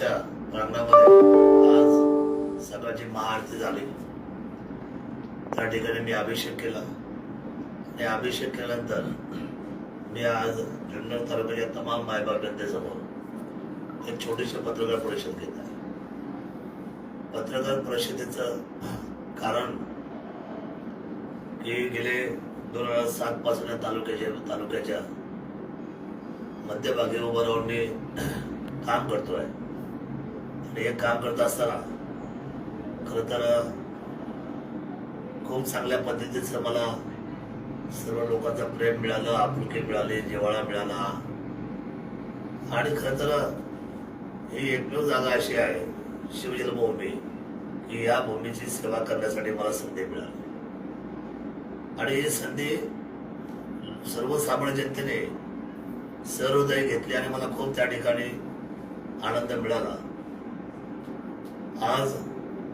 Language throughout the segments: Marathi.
विघ्नरच्या प्रांगणामध्ये आज सकाळची महाआरती झाली त्या ठिकाणी मी अभिषेक केला. आणि अभिषेक केल्यानंतर मी आज जुन्नर तालुक्याच्या तमाम मायबाप जनतेसमोर एक छोटीशी पत्रकार परिषद घेत आहे. पत्रकार परिषदेचं कारण की गेले दोन हजार सात पासून या तालुक्याच्या तालुक्याच्या मध्यभागी उभं राहून मी काम करतोय. आहे हे काम करत असताना खर तर खूप चांगल्या पद्धतीचं मला सर्व लोकांचं प्रेम मिळालं आपुलकी मिळाली जिवाळा मिळाला. आणि खर तर ही एकमेव जागा अशी आहे शिवजन्मभूमी की या भूमीची सेवा करण्यासाठी मला संधी मिळाली. आणि ही संधी सर्वसामान्य जनतेने सहृदय घेतली आणि मला खूप त्या ठिकाणी आनंद मिळाला. आज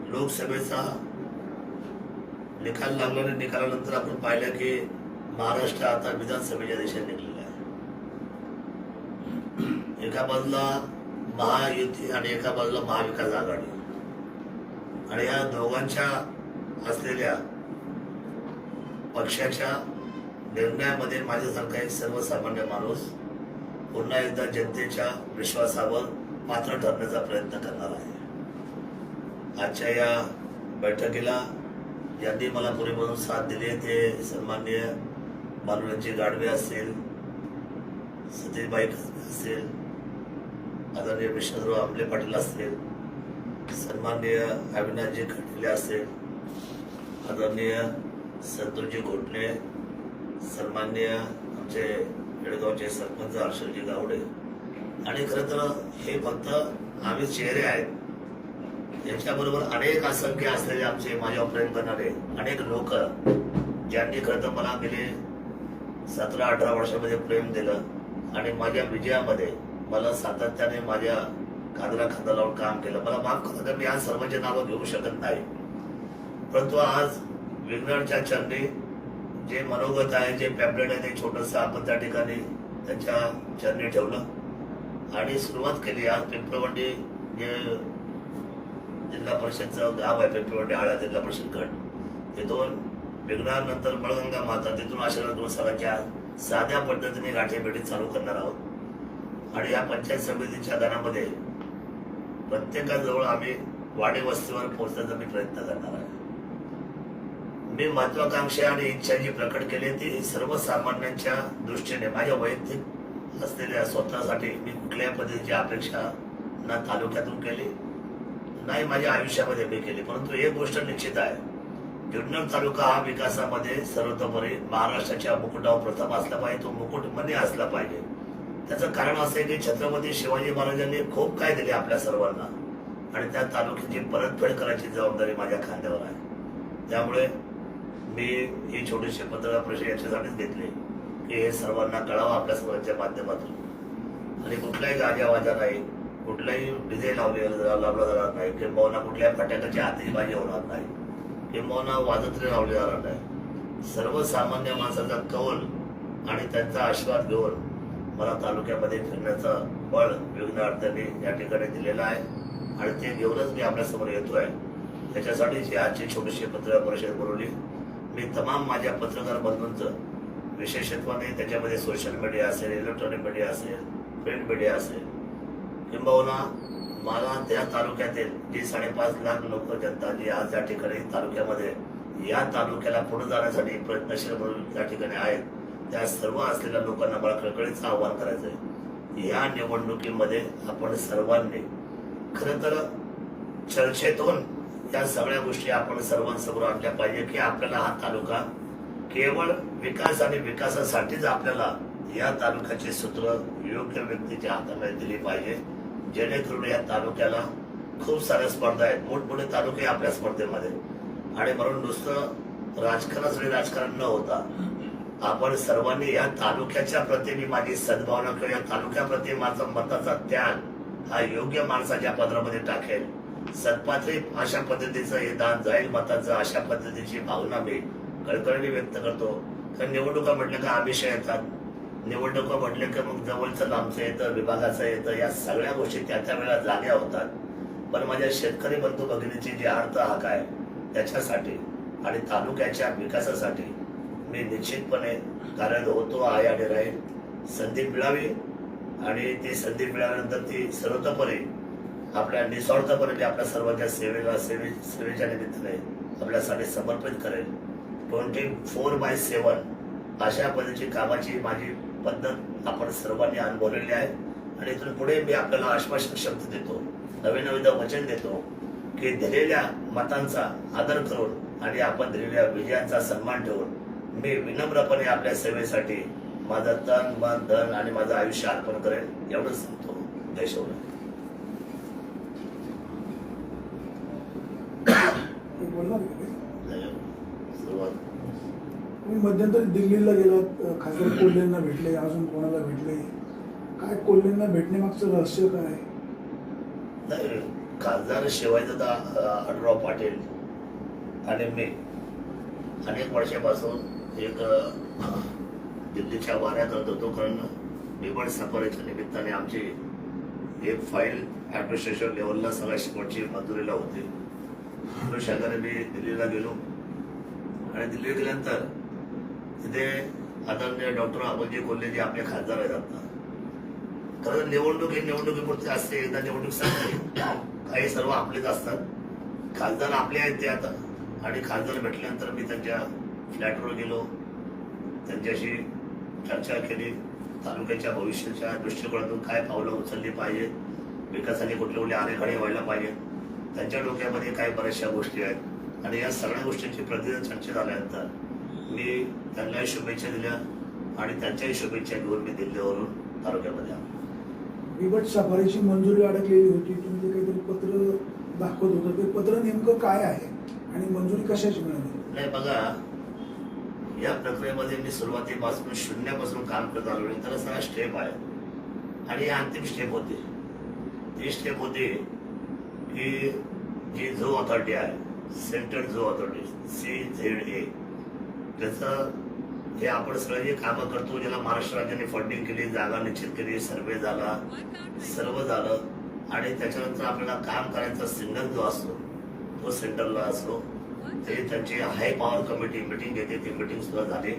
लोकसभेचा निकाल लागल्याने निकालानंतर आपण पाहिलं की महाराष्ट्र आता विधानसभेच्या दिशेने निघलेला आहे. एका बाजूला महायुती आणि एका बाजूला महाविकास आघाडी. आणि या दोघांच्या असलेल्या पक्षाच्या निर्णयामध्ये माझ्यासारखा एक सर्वसामान्य माणूस पुन्हा एकदा जनतेच्या विश्वासावर पात्र ठरण्याचा प्रयत्न करणार आहे. आजच्या या बैठकीला ज्यांनी मला पुरेमधून साथ दिली ते सन्माननीय मानवजी गाडवे असतील सतीशबाई कसबे असेल आदरणीय विष्णुराव आंबले पाटील असतील सन्माननीय अविनाशजी खटले असतील आदरणीय संतोषजी घोटणे सन्माननीय आमचे बेळगावचे सरपंच हर्षलजी गावडे. आणि खरं तर हे फक्त आम्ही चेहरे आहेत. यांच्याबरोबर अनेक असंख्य असलेले आमचे माझ्या प्रेम करणारे अनेक लोक ज्यांनी खरं तर मला गेले सतरा अठरा वर्षामध्ये प्रेम दिलं आणि माझ्या विजयामध्ये मला सातत्याने माझ्या खांद्याला खांदा लावून काम केलं. मला माफ करा मी आज सर्वांचे नावं घेऊ शकत नाही. परंतु आज विघ्नरच्या चरणी जे मनोगत आहे जे पॅम्पलेट आहे ते छोटस आपण त्या ठिकाणी त्यांच्या चरणी ठेवलं. आणि सुरुवात केली. आज पिंपळवंडी जे जिल्हा परिषदचं गाव आहे पिंपळवंडी आळा जिल्हा परिषद गट तिथून विघ्नानंतर बळगंगा माता तिथून आशीर्वाद मसालाच्या साध्या पद्धतीने गाठीभेटी चालू करणार आहोत. आणि या पंचायत समितीच्या दानामध्ये प्रत्येकाजवळ आम्ही वाडी वस्तीवर पोहोचण्याचा मी प्रयत्न करणार आहे. मी महत्वाकांक्षा आणि इच्छा जी प्रकट केली ती सर्वसामान्यांच्या दृष्टीने माझ्या वैयक्तिक असलेल्या स्वतःसाठी मी कुठल्याही पद्धतीची अपेक्षा ना तालुक्यातून केली. नाही माझ्या आयुष्यामध्ये मी केली परंतु एक गोष्ट निश्चित आहे. जुन्नर तालुका हा विकासामध्ये सर्वतोपरी महाराष्ट्राच्या मुकुटावर प्रथम असला पाहिजे तो मुकुटमध्ये असला पाहिजे. त्याचं कारण असं आहे की छत्रपती शिवाजी महाराजांनी खूप काय दिले आपल्या सर्वांना आणि त्या तालुक्याची परतफेड करायची जबाबदारी माझ्या खांद्यावर आहे. त्यामुळे मी ही छोटीशी पत्रकार परिषद याच्यासाठीच घेतली की हे सर्वांना कळावं आपल्या सर्वांच्या माध्यमातून. आणि कुठलाही गाजावाजा नाही. कुठलाही डिझे लावले लावला जाणार नाही. किंबहुना कुठल्या फटाक्याची आतिषबाजी होणार नाही. किंबहुना वाजत्री लावले जाणार नाही. सर्वसामान्य माणसाचा कौल आणि त्यांचा आशीर्वाद घेऊन मला तालुक्यामध्ये फिरण्याचं बळ विविध अर्थाने या ठिकाणी दिलेलं आहे. आणि ते घेऊनच मी आपल्यासमोर येतोय. त्याच्यासाठी जी आजची छोटीशी पत्रकार परिषद बोलवली मी तमाम माझ्या पत्रकार बंधूंचं विशेषत्वाने त्याच्यामध्ये सोशल मीडिया असेल इलेक्ट्रॉनिक मीडिया असेल प्रिंट मीडिया असेल किंबहुना मला त्या तालुक्यातील जी साडेपाच लाख लोक जनता जी आज या ठिकाणी तालुक्यामध्ये या तालुक्याला पुढे जाण्यासाठी प्रयत्नशील म्हणून त्या ठिकाणी आहेत. त्या सर्व असलेल्या लोकांना मला कळकळीचं आव्हान करायचं आहे या निवडणुकीमध्ये आपण सर्वांनी खरं तर चर्चेतून या सगळ्या गोष्टी आपण सर्वांसमोर आणल्या पाहिजे की आपल्याला हा तालुका केवळ विकास आणि विकासासाठीच आपल्याला या तालुक्याची सूत्र योग्य व्यक्तीच्या हाताने दिली पाहिजे. जेणेकरून या तालुक्याला खूप साऱ्या स्पर्धा आहेत. मोठमोठे तालुके आपल्या स्पर्धेमध्ये. आणि म्हणून नुसतं राजकारणच आणि राजकारण न होता आपण सर्वांनी या तालुक्याच्या प्रति मी माझी सद्भावना किंवा या तालुक्याप्रती माझा मताचा त्याग हा योग्य माणसाच्या पदरामध्ये टाकेल. सत्पात्री अशा पद्धतीचं हे दान जाईल मताचं अशा पद्धतीची भावना मी कळकळीने व्यक्त करतो. कारण निवडणुका म्हटलं का आमिष येतात. निवडणुका म्हटले की मग जवळचं लांबचं येतं विभागाचं येतं या सगळ्या गोष्टी त्या त्या वेळेला जाग्या होतात. पण माझ्या शेतकरी बंधू भगिनीची जी अर्थ हाक आहे त्याच्यासाठी आणि तालुक्याच्या विकासासाठी मी निश्चितपणे कार्यरत होतो आहे आणि राहील. संधी मिळावी आणि ती संधी मिळाल्यानंतर ती सर्वतोपरी आपल्या निस्वार्थपणे मी आपल्या सर्वांच्या सेवेला सेवे सेवेच्या निमित्ताने आपल्यासाठी समर्पित करेल. ट्वेंटी फोर बाय सेवन अशा पद्धतीची कामाची माझी पद्धत आपण सर्वांनी अनुभवलेली आहे आणि इथून पुढे मी आपल्याला आश्वासन शब्द देतो नवीन नवीन वचन देतो की दिलेल्या मतांचा आदर करून आणि आपण दिलेल्या विजयांचा सन्मान ठेवून मी विनम्रपणे आपल्या सेवेसाठी माझं तन मन धन आणि माझं आयुष्य अर्पण करेन. एवढंच सांगतो. शिवराय? जय सुरुवात. तुम्ही मध्यंतरी दिल्लीला गेलात खासदार कोल्हेंना भेटले अजून कोणाला भेटले? काय कोल्हेंना भेटण्यामागचं रहस्य काय? नाही खासदार शिवाजीदादा अडराव पाटील आणि मी. अनेक वर्षापासून एक दिल्लीच्या वाऱ्या करत होतो कारण निवड सफारीच्या निमित्ताने आमची एक फाईल ॲडमिनिस्ट्रेशन लेवलला सगळ्या शेवटची मंजुरीला होती. अनुषंगाने मी दिल्लीला गेलो. आणि दिल्ली गेल्यानंतर तिथे आदरणीय डॉक्टर अमोलजी कोल्हे जे आपले खासदार आहेत आता. खरं निवडणूक हे निवडणुकीपुरती असते एकदा निवडणूक संपली काही सर्व आपलेच असतात. खासदार आपले आहेत ते आता. आणि खासदार भेटल्यानंतर मी त्यांच्या फ्लॅटवर गेलो. त्यांच्याशी चर्चा केली. तालुक्याच्या भविष्याच्या दृष्टिकोनातून काय पावलं उचलली पाहिजे विकासाने कुठले कुठले आरेखडे व्हायला पाहिजे त्यांच्या डोक्यामध्ये काय बऱ्याचशा गोष्टी आहेत. आणि या सगळ्या गोष्टींची प्रतिदिन चर्चा झाल्यानंतर मी त्यांनाही शुभेच्छा दिल्या आणि त्यांच्याही शुभेच्छा घेऊन मी दिल्लीवरून तालुक्यामध्ये आलो. बिबट सफारीची मंजुरी अडकलेली होती. तुम्ही काहीतरी पत्र दाखवत होतं ते पत्र नेमकं काय आहे आणि मंजुरी कशाची मिळाली? नाही बघा या प्रक्रियेमध्ये मी सुरुवातीपासून शून्यापासून काम करत आलो. त्याला सगळा स्टेप आहे. आणि ही अंतिम स्टेप होती. ती स्टेप होती की जी झो ऑथॉरिटी आहे सेंट्रल झो ऑथॉरिटी सी झेड ए त्याचं हे आपण सगळे जे कामं करतो ज्याला महाराष्ट्र राज्याने फंडिंग केली जागा निश्चित केली सर्वे झाला सर्व झालं आणि त्याच्यानंतर आपल्याला काम करायचा सिग्नल जो असतो तो सेंटरला असतो ते त्यांची हाय पॉवर कमिटी मिटिंग घेते ती मिटिंग सुद्धा झाली.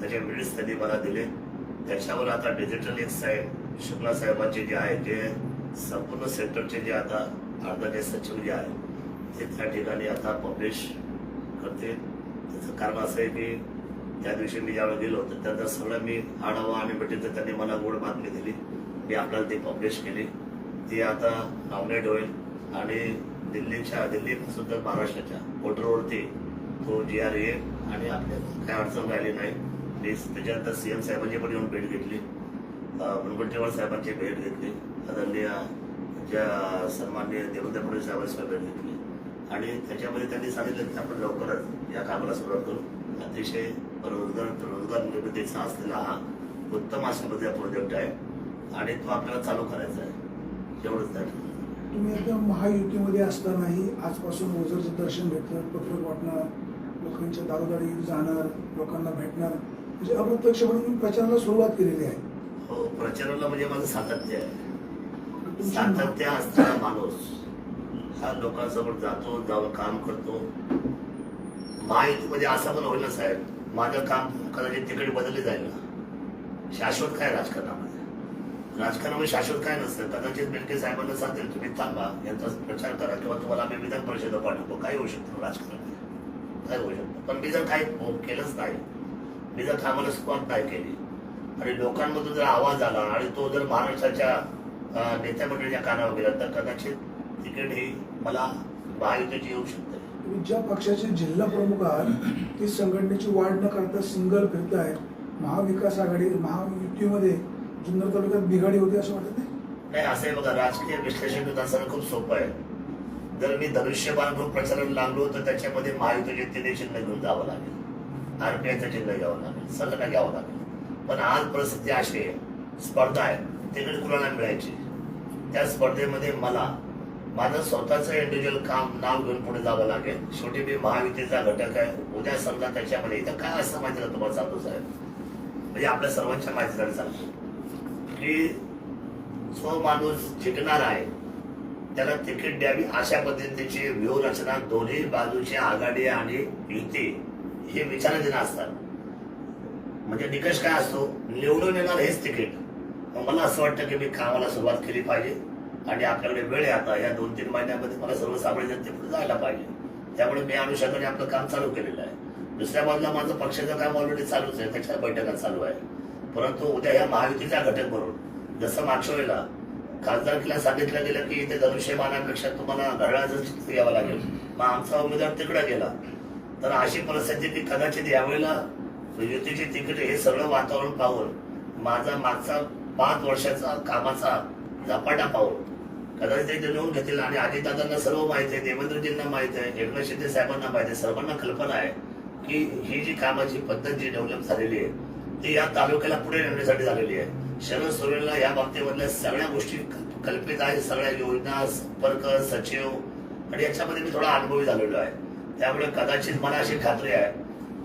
त्याचे मिनिट्स त्यांनी मला दिले. त्याच्यावर आता डिजिटल एक साहेब शुक्ला साहेबांचे जे आहे ते संपूर्ण सेंटरचे जे आता अर्धाचे सचिव जे आहे ते त्या ठिकाणी आता पब्लिश करते. त्याचं कारण असं आहे की त्या दिवशी मी ज्यावेळी गेलो होतो त्यानंतर सगळं मी आढावा आणि मिटिंग त्यांनी मला गोड बातमी दिली. मी आपल्याला ती पब्लिश केली. ती आता नॉमिनेट होईल. आणि दिल्लीच्या दिल्लीपासून तर महाराष्ट्राच्या पोर्टलवरती तो जी आर ए आणि आपल्याला काय अडचण राहिली नाही. मी त्याच्यानंतर सी एम साहेबांची पण येऊन भेट घेतली. अं, मुनगंटीवार साहेबांची भेट घेतली. आदरणीय ज्या सन्माननीय देवेंद्र फडणवीस साहेबांची भेट घेतली. आणि त्याच्यामध्ये त्यांनी सांगितलं की आपण लवकरच या कामाला सुरुवात करू. अतिशय रोजगार रोजगार निर्मितीचा असलेला हा उत्तम पद्धतीचा प्रोजेक्ट आहे आणि तो आपल्याला चालू करायचा आहे. एवढंच त्या. तुम्ही आता महायुतीमध्ये असतानाही आजपासून ओझरचं दर्शन घेतलं पत्रक वाटणार लोकांच्या दारोदारी जाणार लोकांना भेटणार म्हणजे अप्रत्यक्षपणे तुम्ही प्रचाराला सुरुवात केलेली आहे. हो प्रचाराला म्हणजे माझं सातत्य आहे. सातत्य असणारा माणूस. हा लोकांसमोर जातो जाऊन काम करतो. महायुतीमध्ये म्हणजे असं पण होईल ना साहेब. माझं काम कदाचित तिकडे बदलले जाईल ना. शाश्वत काय राजकारणामध्ये? राजकारणामध्ये शाश्वत काय नसतं. कदाचित बेलके साहेबांना सांगतील तुम्ही थांबा यांचा प्रचार करा किंवा तुम्हाला आम्ही विधान परिषद पाठवतो काय होऊ शकतो राजकारणामध्ये. काय होऊ शकतं. पण मी जर काही हो, केलंच नाही. मी जर कामाला सुरुवात नाही केली. आणि लोकांमधून जर आवाज आला आणि तो जर महाराष्ट्राच्या नेत्या मंडळीच्या कानावर गेला तर कदाचित तिकीट ही मला महायुतीची येऊ शकते. तुम्ही ज्या पक्षाचे जिल्हा प्रमुख आहात ती संघटनेची वाढ न करता सिंगल फिरताय महाविकास आघाडी महायुतीमध्ये जुन्नर तालुक्यात बिघाडी होती असं वाटत नाही? असं आहे बघा राजकीय विश्लेषण करत असताना खूप सोपं आहे. जर मी धनुष्यबाण घेऊन प्रचाराला लागलो तर त्याच्यामध्ये महायुतीचे तिन्ही चिन्ह घेऊन जावं लागेल. आरपीआयचं चिन्ह घ्यावं लागेल सगळं घ्यावं लागेल. पण आज परिस्थिती अशी आहे स्पर्धा आहे तिकडे कुणाला मिळायची? त्या स्पर्धेमध्ये मला माझं स्वतःचं इंडिव्हिज्युअल काम नाव घेऊन पुढे जावं लागेल. शेवटी मी महायुतीचा घटक आहे. उद्या समजा त्याच्यामध्ये इथं काय असं माहिती तुम्हाला सांगतो साहेब. म्हणजे आपल्या सर्वांच्या माहितीसाठी सांगतो. की जो माणूस जिंकणार आहे त्याला तिकीट द्यावी अशा पद्धतीची व्यूहरचना दोन्ही बाजूची आघाडी आणि युती हे विचाराधीन असतात. म्हणजे निकष काय असतो? निवडून येणार हेच तिकीट. मला असं वाटतं की मी कामाला सुरुवात केली पाहिजे. आणि आपल्याकडे वेळ आहे आता. या दोन तीन महिन्यामध्ये मला सर्वसामान्य जनतेपुढे जायला पाहिजे. त्यामुळे मी अनुषंगाने आपलं काम चालू केलेलं आहे. दुसऱ्या बाजूला माझं पक्षाचं काम ऑलरेडी चालूच आहे. त्याच्या बैठका चालू आहे. परंतु उद्या या महायुतीचा घटक म्हणून जसं मागच्या वेळेला खासदारकीला सांगितलं गेलं की इथे धनुष्यमानापेक्षा तुम्हाला घड्याळाचं चित्र यावं लागेल. मग आमचा उमेदवार तिकडे गेला. तर अशी परिस्थिती की कदाचित यावेळेला युतीचे तिकीट हे सगळं वातावरण पाहून माझा मागचा पाच वर्षाचा कामाचा झपाटा पाहून कदाचित ते लिहून घेतील आणि अजितदादांना सर्व माहिती आहे देवेंद्रजींना माहिती आहे एकनाथ शिंदे साहेबांना माहिती आहे सर्वांना कल्पना आहे की ही जी कामाची पद्धत जी डेव्हलप झालेली आहे ती या तालुक्याला पुढे नेण्यासाठी झालेली आहे. शरद सोरेनला या बाबतीमधल्या सगळ्या गोष्टी क- कल्पित आहेत सगळ्या योजना संपर्क सचिव आणि याच्यामध्ये मी थोडा अनुभवी झालेलो आहे. त्यामुळे कदाचित मला अशी खात्री आहे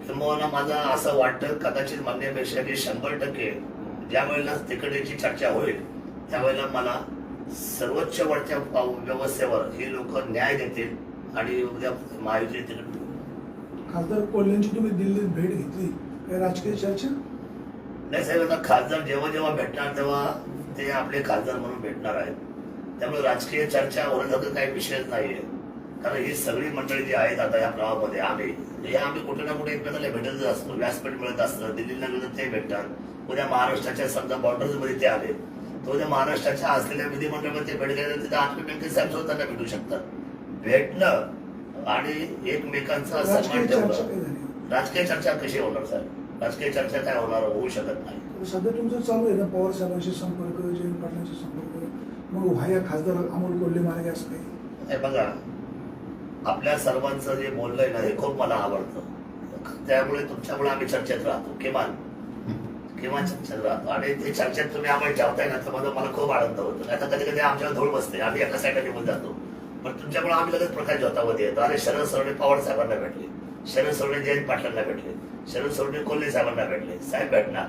किंवा माझं असं वाटतं कदाचित म्हणण्यापेक्षा की शंभर टक्के ज्या वेळेला तिकडची चर्चा होईल त्यावेळेला मला सर्वोच्च वरच्या व्यवस्थेवर ही लोक न्याय देतील आणि उद्या महायुती तिकीट खासदार कोल्ह्यांची तुम्ही दिल्लीत भेट घेतली. काही राजकीय चर्चा? नाही साहेब आता खासदार जेव्हा जेव्हा भेटणार तेव्हा ते आपले खासदार म्हणून भेटणार आहेत. त्यामुळे राजकीय चर्चा होण्यासारखं काही विषयच नाहीये. कारण ही सगळी मंडळी जी आहेत आता या प्रवाहामध्ये आम्ही. हे आम्ही कुठे ना कुठे एकमेकाला भेटतच असतो. व्यासपीठ मिळत असतं. दिल्लीला गेलं ते भेटतात. उद्या महाराष्ट्राच्या समजा बॉर्डर्समध्ये ते आले. तर उद्या महाराष्ट्राच्या असलेल्या विधिमंडळामध्ये ते भेट गेले तिथे आठवे बँके साहेब त्यांना भेटू शकतात. भेटणं आणि एकमेकांचा सन्मान ठेवणं. राजकीय चर्चा कशी होणार साहेब? राजकीय चर्चा काय होणार होऊ शकत नाही. सध्या तुमचं चालू आहे ना पवार साहेबांशी संपर्क जयंत पाटलांशी संपर्क. मग व्हाया खासदार अमोल कोल्हे मार्गे असं काही हे बघा आपल्या सर्वांचं जे बोलणं आहे ना हे खूप मला आवडतं. त्यामुळे तुमच्यामुळे आम्ही चर्चेत राहतो. किमान किंवा राहतो. आणि ते चर्चेत तुम्ही आम्ही जेवताय ना तर मला मला खूप आनंद होतो. आता कधी कधी आमच्यावर धूळ बसते. आम्ही एका साईडला निघून जातो. पण तुमच्यामुळे आम्ही लगेच प्रकाश ज्योतामध्ये येतो. अरे शरद सरणे पवार साहेबांना भेटले. शरद सरणे जयंत पाटलांना भेटले. शरद सरणे कोल्हे साहेबांना भेटले. साहेब भेटणार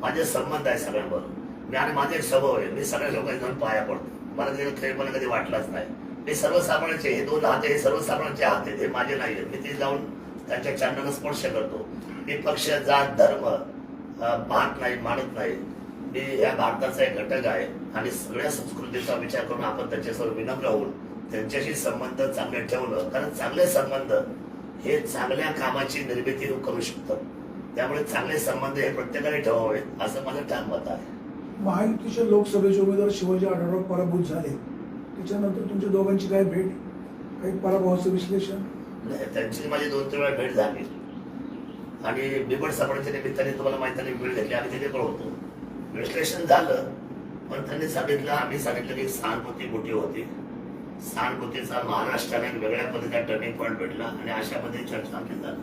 माझे संबंध आहे सगळ्यांबरोबर. मी आणि माझे एक स्वभाव आहे. मी सगळ्या लोकांनी जाऊन पाया पडतो. मला ते मला कधी वाटलाच नाही. मी सर्वसामान्यांचे हे दोन हात हे सर्वसामान्यांचे हात आहेत हे माझे नाही आहेत मी ते जाऊन त्यांच्या चरणाला स्पर्श करतो. मी पक्ष जात धर्म पाहत नाही मानत नाही. मी या भारताचा एक घटक आहे आणि सगळ्या संस्कृतीचा विचार करून आपण त्यांच्यासमोर विनम्र होऊन त्यांच्याशी संबंध चांगले ठेवलं कारण चांगले संबंध हे चांगल्या कामाची निर्मिती करू शकतात त्यामुळे चांगले संबंध हे प्रत्येकाने ठेवावे असं माझं ठाम मत आहे. महायुतीचे लोकसभेचे उमेदवार शिवाजी आढळराव पराभूत झाले. त्याच्यानंतर तुमच्या दोघांची काय भेट? काही पराभवाचं विश्लेषण? नाही, त्यांची माझी दोन तीन वेळा भेट झाली. आणि बिबट सापडच्या निमित्ताने तुम्हाला माहिती नाही वेळ घेतली. आम्ही तिथे पण होतो. विश्लेषण झालं पण त्यांनी सांगितलं आम्ही सांगितलं की सहानुभूती मोठी होती. सहानुभूतीचा महाराष्ट्राने वेगळ्या पद्धतीचा टर्निंग पॉईंट भेटला आणि अशा पद्धतीने चर्चा आमची झाली.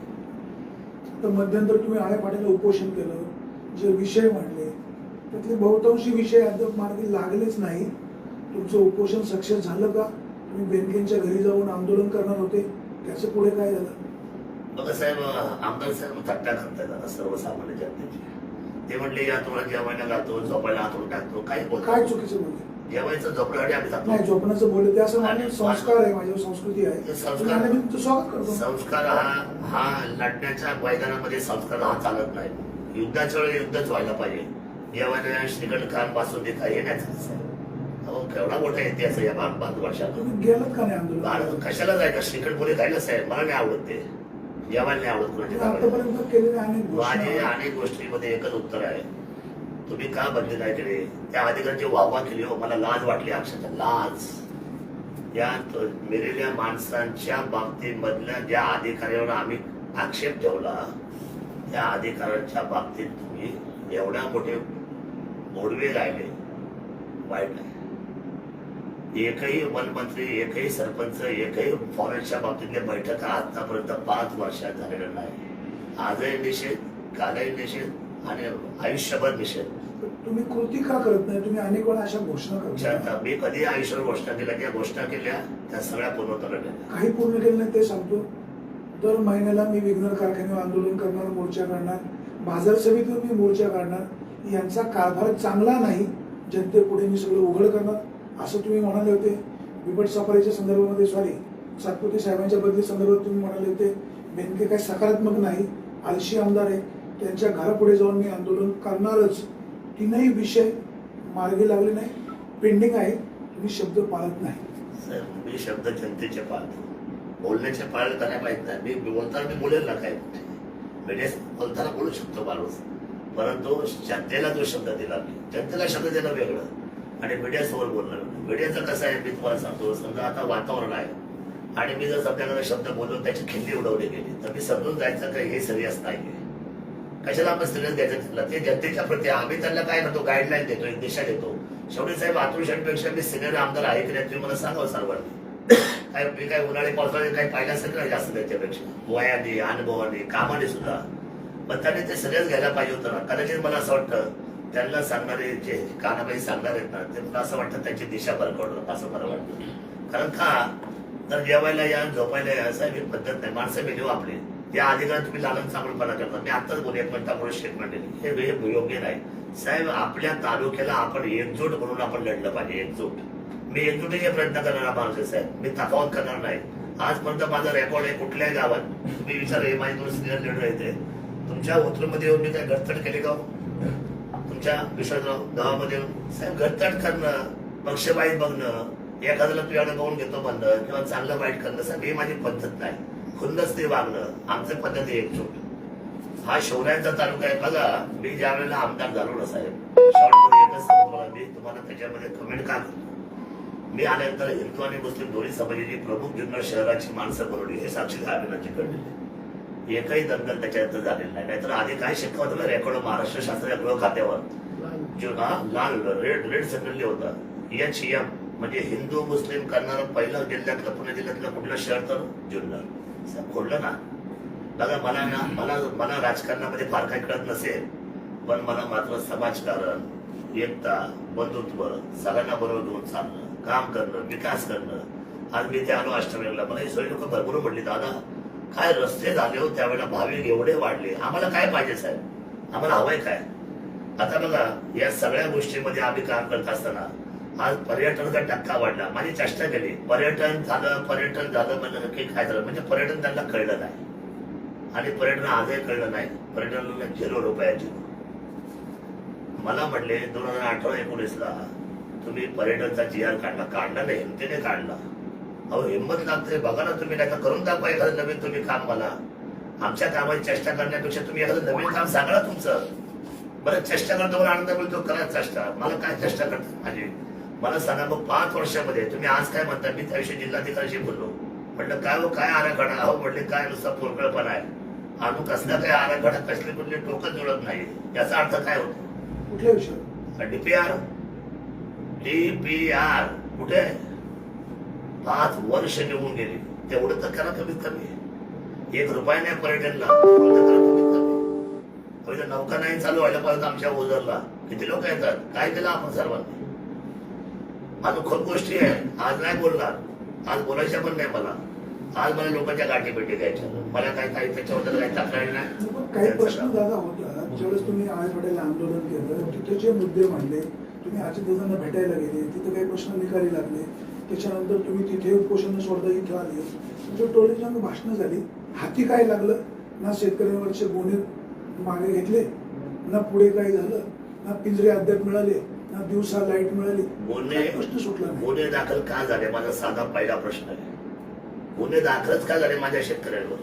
तर मध्यंतर तुम्ही आळे पाटील उपोषण केलं जे विषय मांडले त्यातले बहुतांशी विषय अद्याप मार्गी लागलेच नाही तुमचं उपोषण सक्सेस झालं का? तुम्ही बेनकेंच्या घरी जाऊन आंदोलन करणार होते त्याचं पुढे काय झालं? बघा साहेब आमदार साहेब थट्टा करतायत आता सर्वसामान्य जनतेची. ते म्हणले या थोडा जेवायला जातो झोपायला हातून टाकतो. काही काय बोलतो चुकीचं बोलले? जेवायचं झोपण्यासाठी आम्ही नाही जातो झोपण्याचं बोलले ते असं माझे आणि- संस्कार आहे माझ्यावर संस्कृती आहे. संस्कार- मी तुमचं स्वागत करतो. संस्कार हा हा लढण्याच्या मैदानामध्ये संस्कार हा चालत नाही. युद्धाच्या वेळी युद्धच व्हायला पाहिजे. जेव्हा श्रीखंड खानपासून ते काही चालत साहेब. केवढा मोठा इतिहास आहे या भारत भारत वर्षात गेलात का नाही कशाला जायचं? श्रीखंड पुढे खायला साहेब मला नाही आवडत जेवायला नाही. आवडत गावाला. आतापर्यंत केलेल्या अनेक गोष्टींमध्ये एकच उत्तर आहे. तुम्ही का बदली नाही केली? त्या अधिकाऱ्यांची वाहवा केली हो. मला लाज वाटली अक्षरशः लाज. या मेलेल्या माणसांच्या बाबतीमधल्या ज्या अधिकाऱ्यावर आम्ही आक्षेप ठेवला त्या अधिकाऱ्यांच्या बाबतीत तुम्ही एवढ्या मोठे मोडवे राहिले. वाईट आहे. एकही वनमंत्री एकही सरपंच एकही फॉरेस्टच्या बाबतीतल्या बैठका आतापर्यंत पाच वर्षात झालेल्या नाही आजही निषेध कालही निषेध आणि आयुष्यभर निषेध. तुम्ही कृती का करत नाही? तुम्ही अनेक वेळा अशा घोषणा करता मी कधी आयुष्यावर घोषणा केल्या ज्या घोषणा केल्या त्या सगळ्या पूर्वतर केल्या काही पूर्ण केलं नाही ते सांगतो. दर महिन्याला मी विघ्नर कारखान्यावर आंदोलन करणार मोर्चा करणार बाजार समितीवर मी मोर्चा काढणार. यांचा कारभार चांगला नाही. जनतेपुढे मी सगळं उघड करणार. असं तुम्ही म्हणाले होते. बिबट सफारीच्या संदर्भामध्ये सॉरी सातपुते साहेबांच्या बदली संदर्भात तुम्ही म्हणाले होते. नेमके काही सकारात्मक नाही? आलशी आमदार आहे. त्यांच्या घरापुढे जाऊन मी आंदोलन करणारच. तीनही विषय मार्गी लागले नाही. पेंडिंग आहे तुम्ही शब्द पाळत नाही. सर मी शब्द जनतेचे पाळतो. बोलण्याचे पाळलं तर नाही माहीत नाही. मी बोलताना मी बोलेल ना काय? म्हणजे बोलताना बोलू शकतो माणूस परंतु जनतेला जो शब्द दिला मी जनतेला शब्द देणं वेगळं. आणि मीडियासमोर बोलणं. मीडियाचं कसं आहे मी तुम्हाला सांगतो समजा आता वातावरण आहे. आणि मी जर समजा शब्द बोललो त्याची खिल्ली उडवली गेली तर मी समजून जायचं काही हे सिरियस नाही कशाला आपण सिरियस घ्यायचं? ते जनतेच्या प्रती आम्ही त्यांना काय करतो गाईडलाईन देतो एक दिशा देतो. शेवटी साहेब अतुल मी सिनियर आमदार आहे की नाही तुम्ही मला सांगावं हो सर्वांनी. काय मी काय उन्हाळी पावसाळ्यात काही पाहिलं असेल ना जास्त त्याच्यापेक्षा. वयाने अनुभवाने कामाने सुद्धा. पण त्याने ते सिरियस घ्यायला पाहिजे होतं ना. कदाचित मला असं वाटतं त्यांना सांगणारे जे कानाबाई सांगणार आहेत ना त्यांना असं वाटतं त्यांची दिशा बरकवलं असं मला वाटतं. कारण का? तर जेवायला या झोपायला या असं एक पद्धत नाही. माणसं मेली आपली या अधिकारात तुम्ही लालन चांगलपणा करता. मी आताच बोलू एक मिनिटापुढे स्टेटमेंट दिली हे योग्य नाही. साहेब आपल्या तालुक्याला आपण एकजूट म्हणून आपण लढलं पाहिजे एकजूट. मी एकजुटीचे प्रयत्न करणारा माणूस आहे साहेब. मी तफावत करणार नाही. आजपर्यंत माझा रेकॉर्ड आहे कुठल्याही गावात. तुम्ही विचार हे माझी दोन सिनियर लीडर येते तुमच्या होतरूमध्ये येऊन मी काय गडचड केली का हो? तुमच्या विश्वासराव गावामध्ये येऊन साहेब घटताट करणं पक्षपायी बघणं एखाद्याला तुझ्याकडे बघून घेतो म्हणणं किंवा चांगलं वाईट करणं साहेब हे माझी पद्धत नाही. खुन्नच ते वागणं आमचं पद्धत एक छोट. हा शिवरायांचा तालुका आहे बघा मी ज्या वेळेला आमदार झालो ना साहेब शॉर्टमध्ये एकच मी तुम्हाला त्याच्यामध्ये कमेंट का करतो? मी आल्यानंतर हिंदू आणि मुस्लिम दोन्ही समाजाची प्रमुख जुन्नर शहराची माणसं बनवली हे साक्षी अभिनाची घडलेली एकही दंगल त्याच्यानंतर झालेला नाही. नाहीतर आधी काय शिकवत होतं रेकॉर्ड महाराष्ट्र शास्त्रीय गृह खात्यावर. जो लाल रेड रेड सेकंडली होता. एच एम म्हणजे हिंदू मुस्लिम करणारं पहिलं जिल्ह्यातलं पुणे जिल्ह्यातलं कुठलं शहर तर जुन्नर. खोडलं ना? बघा मला ना मला मला राजकारणामध्ये फार काही कळत नसेल. पण मला मात्र समाजकारण एकता बंधुत्व सगळ्यांना बरोबर घेऊन चालणं काम करणं विकास करणं आज मी ते आलो अष्टमीला मला ही सोयी लोक भरपूर म्हटली दादा काय रस्ते झाले हो त्यावेळेला? भाविक एवढे वाढले. आम्हाला काय पाहिजे साहेब? आम्हाला हवंय काय? आता बघा या सगळ्या गोष्टीमध्ये आम्ही काम करत असताना आज पर्यटनाचा टक्का वाढला. माझी चेष्टा केली. पर्यटन झालं पर्यटन झालं म्हणजे नक्की काय झालं? म्हणजे पर्यटन त्यांना कळलं नाही. आणि पर्यटन आजही कळलं नाही. पर्यटनाला झिरो रुपयाची. मला म्हटले दोन हजार अठरा एकोणीसला तुम्ही पर्यटनचा जी आर काढला काढला नाही. हिमतीने काढला. अहो हिंमत लागते बघा ना तुम्ही नाही का करून दाखवा एखादं नवीन तुम्ही काम मला. आमच्या कामाची चेष्टा करण्यापेक्षा तुम्ही एखादं नवीन काम सांगा ना तुमचं. बरं चेष्टा करतो मला आनंद मिळतो करा चेष्टा. मला काय चेष्टा करतात माझी? मला सांगा मग पाच वर्षामध्ये तुम्ही आज काय म्हणता? मी त्याविषयी जिल्हाधिकाऱ्याशी बोललो. म्हटलं काय हो काय आराखडा? अहो म्हटले काय नुसता पोरकळपणा आहे. अजून कसला काय आराखडा? कसले कुठले टोकन जुळत नाही. याचा अर्थ काय होतो? कुठल्या विषयावर? डीपीआर. डीपीआर. कुठे? आहे पाच वर्ष निघून गेली. तेवढं तर करा कमीत कमी. एक रुपया नाही पर्यटनला. कमीत नौका नाही चालू व्हायला पाहिजे आमच्या ओझरला. किती लोक येतात? काय केलं आपण सर्वांनी? माझं खूप गोष्टी आहे. आज नाही बोलणार. आज बोलायच्या पण नाही मला. आज मला लोकांच्या गाठी भेटी घ्यायच्या मला काय काही त्याच्याबद्दल काही तक्रारी नाही? काही प्रश्न. दादा होता ज्यावेळेस तुम्ही आळेपाड्याला आंदोलन केलं तिथे जे मुद्दे मांडले तुम्ही अजितदादांना भेटायला गेले तिथे काही प्रश्न निकाली लागले त्याच्यानंतर तुम्ही तिथे उपोषण सोडता इथे आले. तुमच्या टोळीच्या भाषणं झाली. हाती काय लागलं? ना शेतकऱ्यांवरचे गुन्हे मागे घेतले ना पुढे काय झालं? ना पिंजरे अद्याप मिळाले ना दिवसा लाइट मिळाली. गुन्हे प्रश्न सुटला नाही. गुन्हे दाखल का झाले? माझा साधा पहिला प्रश्न आहे. गुन्हे दाखलच का झाले माझ्या शेतकऱ्यांवर?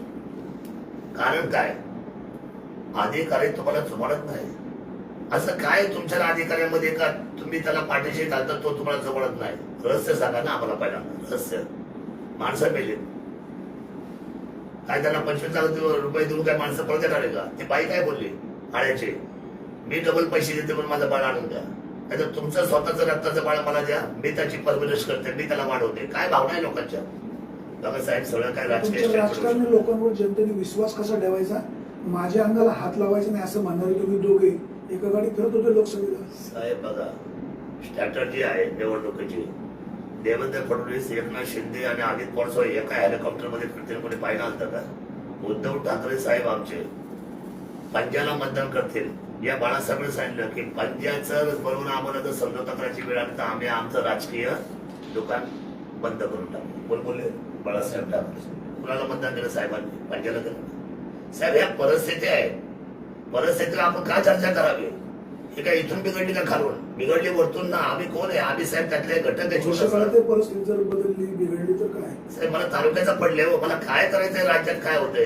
कारण काय? अधिकारी तुम्हाला जुमानत नाही. असं काय तुमच्या अधिकाऱ्यामध्ये का तुम्ही त्याला पाठीशी घालता तो तुम्हाला जमत नाही? रहस्य सांगा ना आम्हाला पहिला. रहस्य. माणसं मेली. काय त्यांना पंचवीस लाख देऊ- रुपये देऊन काय माणसं पळत येणार आहे का? ती बाई काय बोलली? आळ्याचे. मी डबल पैसे देते पण माझं बाळ आणून द्या. नाहीतर तुमचं स्वतःचं रक्ताचं बाळ मला द्या. मी त्याची परवरिश करते. मी त्याला वाढवते. काय भावना आहे लोकांच्या? बघा साहेब सगळं काय राजकीय राजकारणी लोकांवर जनतेने विश्वास कसा ठेवायचा? माझ्या अंगाला हात लावायचा नाही असं म्हणणारे तुम्ही दोघे. एका गाडी फिरत होते लोकसभेला. साहेब बघा स्ट्रॅटर्जी आहे निवडणुकीची. देवेंद्र फडणवीस एकनाथ शिंदे आणि अजित पवार एका हेलिकॉप्टरमध्ये फिरते कोणी पाहिलं आलं का? उद्धव ठाकरे साहेब आमचे. पंजाला मतदान करतील. या बाळासाहेबांनी सांगितलं की पंजाचं बरोबर आम्हाला जर समजोता करायची वेळ आली तर आम्ही आमचं राजकीय दुकान बंद करून टाकू. कोण बोलले? बाळासाहेब ठाकरे. कुणाला मतदान केलं साहेबांनी? पंजाला केलं. साहेब ह्या परिस्थिती आहे. परिस्थितीवर आपण का चर्चा करावी? हे काय इथून बिघडली का खालून? बिघडली वरतून ना आम्ही कोण आहे? आम्ही साहेब त्यातले घटक आहे परिस्थिती जर बदलली बिघडली तर काय? साहेब मला तालुक्याचा पडले हो. मला काय करायचंय राज्यात? काय होतंय?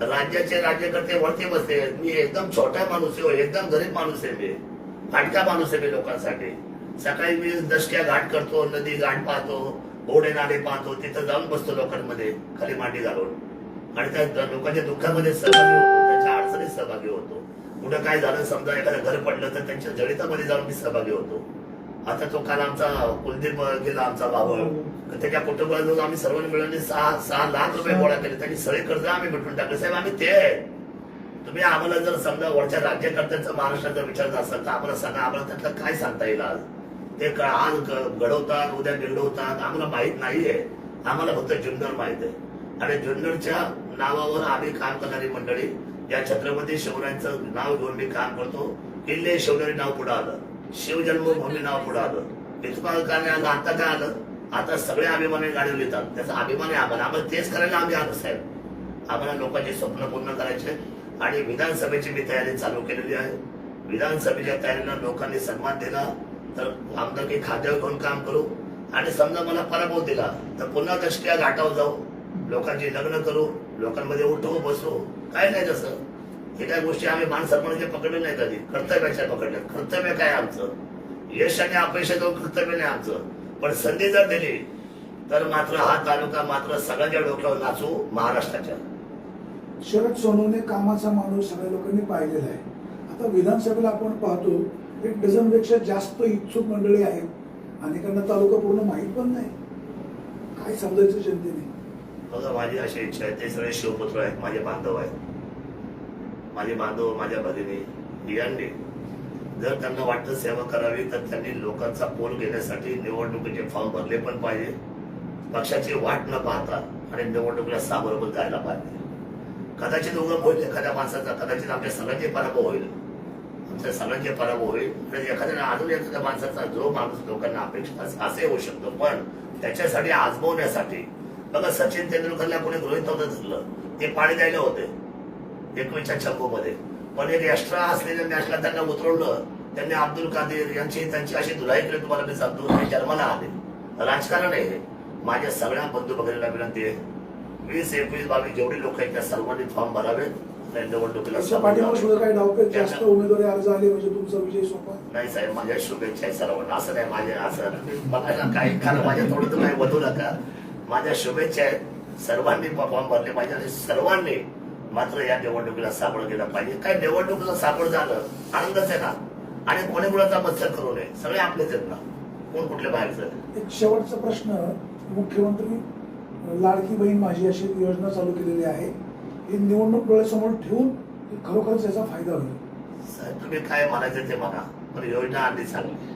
राज्याचे राज्यकर्ते वरती बसते मी एकदम छोटा माणूस आहे हो, एकदम गरीब माणूस आहे मी. फाटका माणूस आहे मी लोकांसाठी. सकाळी मी दशक्या घाट करतो नदी घाट पाहतो ओढे नाले पाहतो. तिथं जाऊन बसतो लोकांमध्ये खाली मांडी घालून. आणि त्या लोकांच्या दुःखामध्ये सहभागी होतो. अडचणीत सहभागी होतो. कुठं काय झालं समजा एखादं घर पडलं तर त्यांच्या जळितामध्ये जाऊन मी सहभागी होतो. आता तो काल आमचा कुलदीप गेला आमचा बाबळ तर त्याच्या कुटुंबाला आम्ही सर्वांनी मिळून सहा सहा लाख रुपये गोळा केले. त्यांनी सगळे कर्ज आम्ही मिटून टाकले. साहेब आम्ही ते तुम्ही आम्हाला जर समजा वरच्या राज्यकर्त्यांचा महाराष्ट्राचा विचार असेल तर आम्हाला सांगा. आम्हाला त्यातलं काय सांगता येईल आज? ते आज घडवतात उद्या बिघडवतात. आम्हाला माहीत नाहीये. आम्हाला फक्त जुन्नर माहीत आहे. आणि जुन्नरच्या नावावर आम्ही काम करणारी मंडळी या छत्रपती शिवरायांचं नाव घेऊन मी काम करतो. किल्ले शिवनेरी नाव पुढे आलं. शिवजन्मभूमी नाव पुढे आलं. इथं काय नाही आलं आता काय आलं? आता सगळे अभिमानी गाडी लिहितात. त्याचा अभिमान आहे आम्हाला आम्हाला तेच करायला आम्ही आलो साहेब. आम्हाला लोकांची स्वप्न पूर्ण करायचे. आणि विधानसभेची मी तयारी चालू केलेली आहे. विधानसभेच्या तयारीला लोकांनी सन्मान दिला. तर आमदारकी खात्यावर घेऊन काम करू. आणि समजा मला पराभव दिला तर पुन्हा दशक्या घाटावर जाऊ. लोकांची लग्न करू. लोकांमध्ये उठो बसो. काय नाही तसं. हे काय गोष्टी आम्ही मान पकडले नाही कधी कर्तव्याच्या पकडल्या कर्तव्य काय आमचं? यश आणि अपयशाचं कर्तव्य नाही आमचं. पण संधी जर दिली तर मात्र हा तालुका मात्र सगळ्यांच्या डोक्यावर नाचू महाराष्ट्राच्या. शरद सोनवणे कामाचा माणूस सगळ्या लोकांनी पाहिलेला आहे. आता विधानसभेला आपण पाहतो एक डझनपेक्षा जास्त इच्छुक मंडळी आहेत. अनेकांना तालुका पूर्ण माहीत पण नाही. काय समजायचं जनतेने? बघा माझी अशी इच्छा आहे ते सगळे शिवपुत्र आहेत माझे बांधव आहेत. माझे बांधव माझ्या भगिनी यांनी जर त्यांना वाटतं सेवा करावी तर त्यांनी लोकांचा पोल घेण्यासाठी निवडणुकीचे फॉर्म भरले पण पाहिजे. पक्षाची वाट न पाहता आणि निवडणुकीला साबरोबर जायला पाहिजे. कदाचित उगम होईल एखाद्या माणसाचा कदाचित आमच्या सगळ्यांचे पराभव होईल. आमच्या सगळ्यांचे पराभव होईल. आणि एखाद्या अजून एखाद्या माणसाचा जो माणूस लोकांना अपेक्षित असे होऊ शकतो. पण त्याच्यासाठी आजमवण्यासाठी बघा सचिन तेंडुलकरला कोणी गृहित नव्हतं धरलं. ते पाणी द्यायला होते एकवीसच्या चंबू मध्ये पण एक एक्स्ट्रा असलेल्या मॅचला त्यांना उतरवलं. त्यांनी अब्दुल कादीर यांची त्यांची अशी धुलाई केली तुम्हाला मी सांगतो ते जन्माला आले. राजकारण आहे हे. माझ्या सगळ्या बंधू भगिनीला विनंती आहे. वीस एकवीस बावीस जेवढे लोक आहेत त्या सर्वांनी फॉर्म भरावेत. म्हणजे नाही साहेब माझ्या शुभेच्छा सर्वांना. असं नाही माझ्या असं ना काही खरं माझ्या थोडं काही वधू नका. माझ्या शुभेच्छा आहेत. सर्वांनी फॉर्म भरले पाहिजे आणि सर्वांनी मात्र या निवडणुकीला सापड गेलं पाहिजे. काय निवडणुकीला सापड झालं आनंदच आहे ना? आणि कोणी कुणाचा मत्सर करू नये? सगळे आपलेच आहेत ना? कोण कुठल्या बाहेरचं एक शेवटचा प्रश्न मुख्यमंत्री लाडकी बहीण माझी अशी एक योजना चालू केलेली आहे. ही निवडणूक डोळ्यासमोर ठेवून खरोखरच याचा फायदा होईल. साहेब तुम्ही काय म्हणायचं ते म्हणा पण योजना आधी चांगली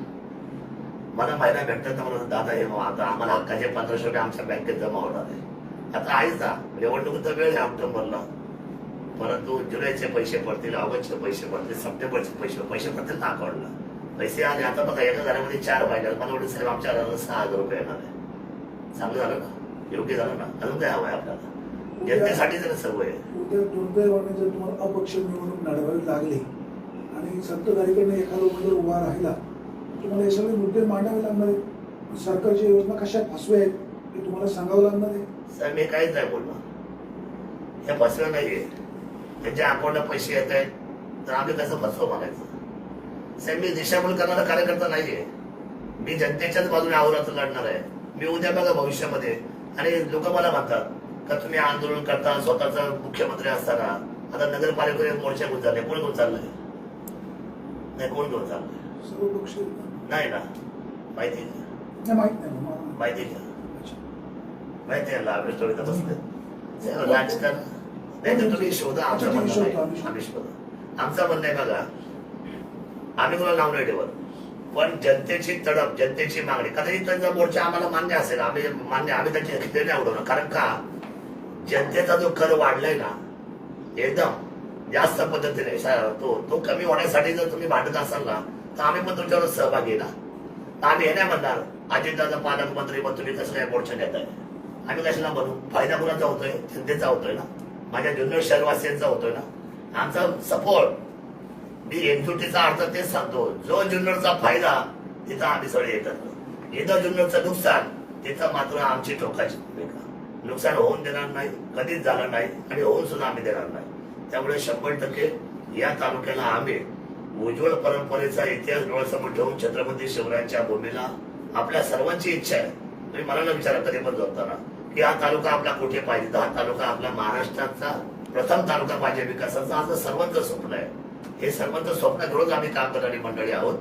मला महिना भेटतात तर मला दादा हे मग आता आम्हाला हक्काचे पंधराशे रुपये आमच्या बँकेत जमा होणार आहे. आता आहेच ना निवडणुकीचा वेळ आहे ऑक्टोबरला. परंतु जुलैचे पैसे पडतील ऑगस्टचे पैसे पडतील सप्टेंबरचे पैसे पैसे पडतील ना अकाउंटला पैसे आले आता बघा एका घरामध्ये चार पाहिजे मला वाटतं साहेब आमच्या घराला सहा हजार रुपये येणार आहे. चांगलं झालं ना? योग्य झालं ना? अजून काय हवं आहे आपल्याला? जनतेसाठी जर सर्व आहे उद्या दुर्दैवाने जर तुम्हाला अपक्ष निवडणूक लढवावी लागली आणि सत्ताधारीकडनं एखादा उमेदवार उभा राहिला तुम्हाला हे सगळे मुद्दे मांडावे लागणार आहेत. सरकारच्या योजना कशा फसव्या आहेत हे तुम्हाला सांगावं लागणार आहे. साहेब मी काहीच नाही बोलणार. हे फसलं नाहीये. त्यांच्या अकाउंटला पैसे येत आहेत. तर आम्ही कसं फसवं मागायचं? साहेब मी दिशाभूल करणारा कार्यकर्ता नाहीये. मी जनतेच्याच बाजूने आवरात लढणार आहे. मी उद्या बघा भविष्यामध्ये. आणि लोक मला म्हणतात का तुम्ही आंदोलन करता स्वतःचा मुख्यमंत्री असताना. आता नगरपालिकेने मोर्चा घेऊन चालले कोण घेऊन चाललंय नाही कोण घेऊन चाललंय सर्व पक्ष नाही ना माहिती? नाही माहीत नाही मला. माहिती का. माहिती आहे लाभ स्टोरीचा बसले राजकारण नाही तर तुम्ही शोधा आमचं म्हणणं नाही. आम्ही शोधा आमचं म्हणणं आहे बघा आम्ही नाव नाही ठेवत पण जनतेची तडप जनतेची मागणी कदाचित त्यांचा मोर्चा आम्हाला मान्य असेल आम्ही मान्य आम्ही त्याची खिदे नाही कारण का जनतेचा जो कर वाढलाय ना एकदम जास्त पद्धतीने तो तो कमी होण्यासाठी जर तुम्ही भांडत असाल ना तर आम्ही पण तुमच्यावर सहभागी ना? तर आम्ही हे नाही म्हणणार अजितदादा पालकमंत्री मग तुम्ही कसं काय मोर्चा नेताय आम्ही कशाला म्हणू? फायदा कुणाचा होतोय? जनतेचा होतोय ना? माझ्या जुन्नर शहरवासियांचा होतोय ना? आमचा सपोर्ट मी एकजुटीचा अर्थ तेच सांगतो. जो जुन्नरचा फायदा तिथं आम्ही सगळे येतात इथं जुन्नरचं नुकसान तिथं मात्र आमची टोकाची भूमिका. नुकसान होऊन देणार नाही कधीच झालं नाही आणि होऊन सुद्धा आम्ही देणार नाही. त्यामुळे शंभर टक्के या तालुक्याला आम्ही उज्ज्वल परंपरेचा इतिहास डोळ्यासमोर ठेवून छत्रपती शिवरायांच्या भूमीला आपल्या सर्वांची इच्छा आहे. तुम्ही मला ना विचारा कधी पण झोपताना की हा तालुका आपला कुठे पाहिजे? तर हा तालुका आपला महाराष्ट्राचा प्रथम तालुका पाहिजे विकासाचा. असं सर्वांचं स्वप्न आहे. हे सर्वांचं स्वप्न रोज आम्ही काम करणारी मंडळी आहोत.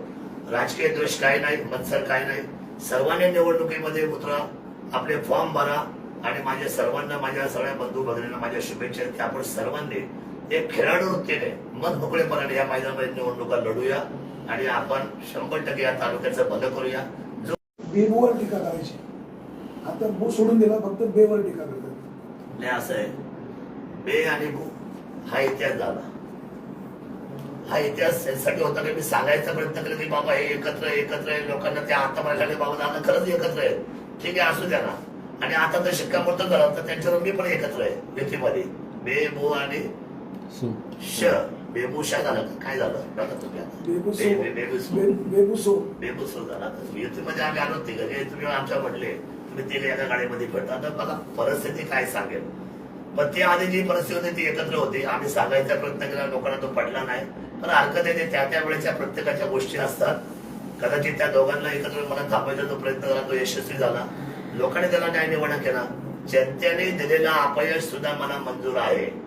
राजकीय द्वेष काय नाही मत्सर काय नाही. सर्वांनी निवडणुकीमध्ये उतरा आपले फॉर्म भरा आणि माझ्या सर्वांना माझ्या सगळ्या बंधू भगिनींना माझ्या शुभेच्छा आहेत की आपण सर्वांनी एक खेळाडू वृत्तीने मन मोकळेपणाने या मैदानामध्ये निवडणुका लढूया आणि आपण शंभर टक्के या तालुक्याचं भलं करूया. जो बेबूवर टीका करायची. आता बो सोडून दिला फक्त बेवर टीका करतात. नाही असं आहे. बे आणि भू हा इतिहास झाला. हा इतिहास यासाठी होता की मी सांगायचा प्रयत्न केला की बाबा हे एकत्र एकत्र आहे लोकांना त्या आता मला बाबा दादा खरंच एकत्र आहे. ठीक आहे असू द्या ना. आणि आता तर शिक्कामोर्तब झाला तर त्यांच्यावर मी पण एकत्र आहे युतीमध्ये बे भू आणि श बेभूषा झालं का? काय झालं? बघा तुम्ही आता. बेबूसो बे- बे- बेबूसो. बे- बेबूसो बेबूसो झाला तर युतीमध्ये आम्ही आलो तिघे. तुम्ही आमच्या म्हटले. तुम्ही तिघे एका गाडीमध्ये फिरता तर बघा परिस्थिती काय सांगेल. पण ती आधी जी परिस्थिती होती ती एकत्र होती. आम्ही सांगायचा प्रयत्न केला लोकांना तो पडला नाही. पण हरकत आहे ते त्या त्या वेळेच्या प्रत्येकाच्या गोष्टी असतात. कदाचित त्या दोघांना एकत्र मला थांबवायचा जो प्रयत्न झाला तो यशस्वी झाला. लोकांनी त्याला न्याय निवाडा केला. जनतेने दिलेला अपयश सुद्धा मला मंजूर आहे.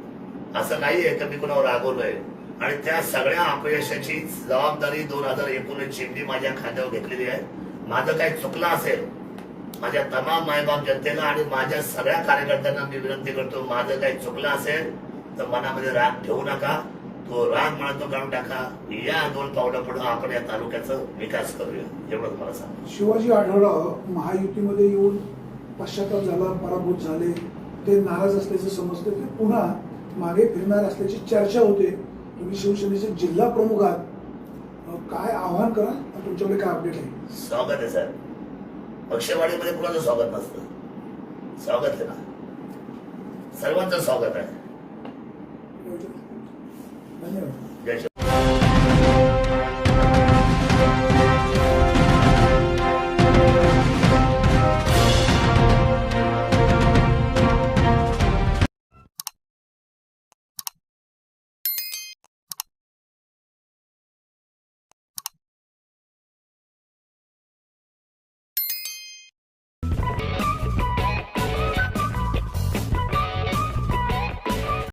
असं नाहीये तर मी कुणावर रागवलोय आणि त्या सगळ्या अपयशाची जबाबदारी दोन हजार एकोणीस मी माझ्या खात्यावर घेतलेली आहे. माझं काही चुकलं असेल माझ्या तमाम मायबाप जनतेला आणि माझ्या सगळ्या कार्यकर्त्यांना मी विनंती करतो माझं काही चुकलं असेल तर मनामध्ये राग ठेवू नका. तो राग मनातून काढून टाका. या दोन पावलं पडून आपण या तालुक्याचा विकास करूया. एवढंच मला सांग. शिवाजी आढळराव महायुतीमध्ये येऊन पश्चाताप झाला पराभूत झाले. ते नाराज असल्याचं समजतं ते पुन्हा मागे फिरणार असल्याची चर्चा होते. तुम्ही शिवसेनेचे जिल्हा प्रमुख आहात. काय आव्हान करा? तुमच्याकडे काय अपडेट आहे? स्वागत आहे सर पक्षवाढीमध्ये कुणाचं स्वागत नसतं? स्वागत आहे ना? सर्वांचं स्वागत आहे. धन्यवाद.